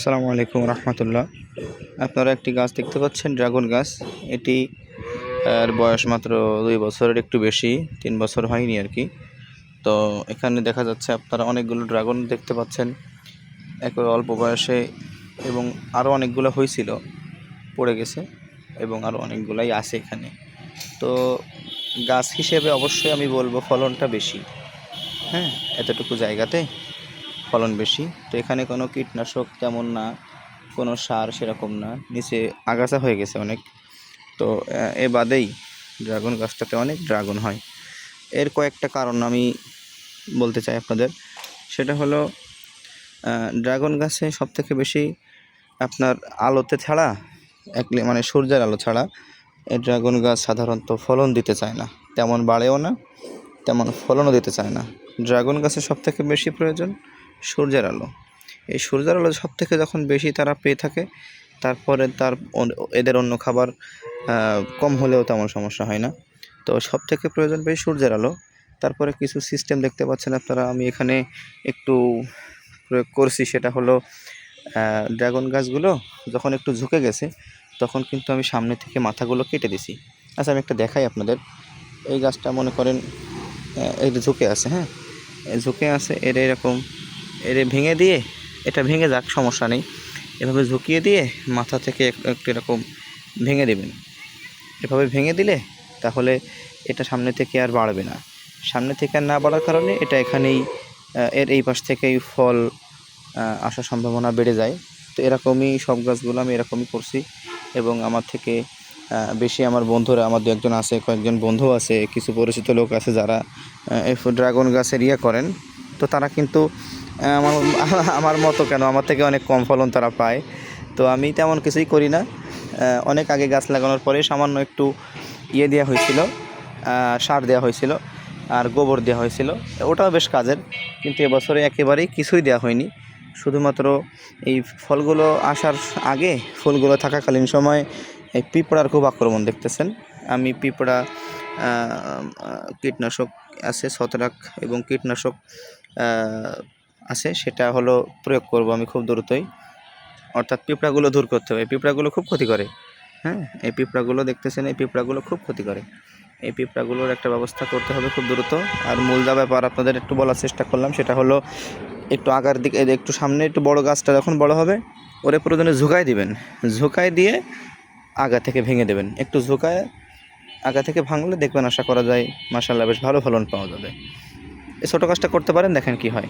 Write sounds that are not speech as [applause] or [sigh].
আসসালামু আলাইকুম রহমতুল্লাহ। আপনারা একটি গাছ দেখতে পাচ্ছেন, ড্রাগন গাছ। এটি এর বয়স মাত্র দুই বছরের, একটু বেশি, তিন বছর হয়নি আর কি। তো এখানে দেখা যাচ্ছে আপনারা অনেকগুলো ড্রাগন দেখতে পাচ্ছেন। একবার অল্প বয়সে এবং আরও অনেকগুলো হয়েছিল, পড়ে গেছে এবং আরও অনেকগুলাই আছে এখানে। তো গাছ হিসেবে অবশ্যই আমি বলব ফলনটা বেশি। হ্যাঁ এতটুকু জায়গাতে। ফলন বেশি। তো এখানে কোনো কীটনাশক তেমন না, কোনো সার সেরকম না। নিচে আগাছা হয়ে গেছে অনেক। তো এ বাদেই ড্রাগন গাছটাতে অনেক ড্রাগন হয়। এর কয়েকটা কারণ আমি বলতে চাই আপনাদের। সেটা হলো ড্রাগন গাছে সবথেকে বেশি আপনার আলোতে ছাড়া, এক মানে সূর্যের আলো ছাড়া এই ড্রাগন গাছ সাধারণত ফলন দিতে চায় না। তেমন বাড়েও না, তেমন ফলনও দিতে চায় না। ড্রাগন গাছের সবথেকে বেশি প্রয়োজন সূর্যের আলো। এই সূর্যের আলো সব থেকে যখন বেশি তারা পেয়ে থাকে, তারপরে তার এদের অন্য খাবার কম হলেও তেমন সমস্যা হয় না। তো সব থেকে প্রয়োজন বেশি সূর্যের আলো। তারপরে কিছু সিস্টেম দেখতে পাচ্ছেন আপনারা, আমি এখানে একটু প্রয়োগ করছি, সেটা হলো ড্রাগন গাছগুলো যখন একটু ঝুঁকে গেছে, তখন কিন্তু আমি সামনে থেকে মাথাগুলো কেটে দিছি। আচ্ছা আমি একটা দেখাই আপনাদের। এই গাছটা মনে করেন যে ঝুঁকে আছে হ্যাঁ? ঝুঁকে আছে, এর এরকম এর ভেঙে দিয়ে, এটা ভেঙে যাক, সমস্যা নেই। এভাবে ঝুঁকিয়ে দিয়ে মাথা থেকে একটু এরকম ভেঙে দেবেন। এভাবে ভেঙে দিলে তাহলে এটা সামনে থেকে আর বাড়বে না। সামনে থেকে আর না বাড়ার কারণে এটা এখানেই এর এই পাশ থেকেই ফল আসার সম্ভাবনা বেড়ে যায়। তো এরকমই সব গাছগুলো আমি এরকমই করছি এবং আমার থেকে বেশি আমার বন্ধুরা, আমার দু একজন আছে, কয়েকজন বন্ধু আছে, কিছু পরিচিত লোক আছে যারা ড্রাগন গাছের ইয়ে করেন। তো তারা কিন্তু আমার [laughs] আমার মতো কেন? আমার থেকে অনেক কম ফলন তারা পায়। তো আমি তেমন কিছুই করি না। অনেক আগে গাছ লাগানোর পরে সামান্য একটু ইয়ে দেওয়া হয়েছিল সার দেওয়া হয়েছিল আর গোবর দেওয়া হয়েছিল। ওটাও বেশ কাজের, কিন্তু এবছরে একেবারেই কিছুই দেওয়া হয়নি। শুধুমাত্র এই ফলগুলো আসার আগে ফুলগুলো থাকাকালীন সময় এই পিঁপড়ার খুব আক্রমণ দেখতেছেন। আমি পিঁপড়া কীটনাশক আছে, ছত্রাক এবং কীটনাশক আছে, সেটা হলো প্রয়োগ করব আমি খুব দ্রুতই। অর্থাৎ পিঁপড়াগুলো দূর করতে হবে। এই পিঁপড়াগুলো খুব ক্ষতি করে। হ্যাঁ এই পিঁপড়াগুলো দেখতেছেন, এই পিঁপড়াগুলো খুব ক্ষতি করে। এই পিঁপড়াগুলোর একটা ব্যবস্থা করতে হবে খুব দ্রুত। আর মূল যা ব্যাপার আপনাদের একটু বলার চেষ্টা করলাম, সেটা হলো একটু আগার দিকে একটু সামনে একটু বড় গাছটা যখন বড় হবে, ওরে প্রয়োজনে ঝুঁকাই দিবেন। ঝুঁকাই দিয়ে আগা থেকে ভেঙে দেবেন। একটু ঝুঁকায় আগা থেকে ভাঙলে দেখবেন আশা করা যায় মাসাল্লাহ বেশ ভালো ফলন পাওয়া যাবে। এই ছোটো কাজটা করতে পারেন, দেখেন কি হয়।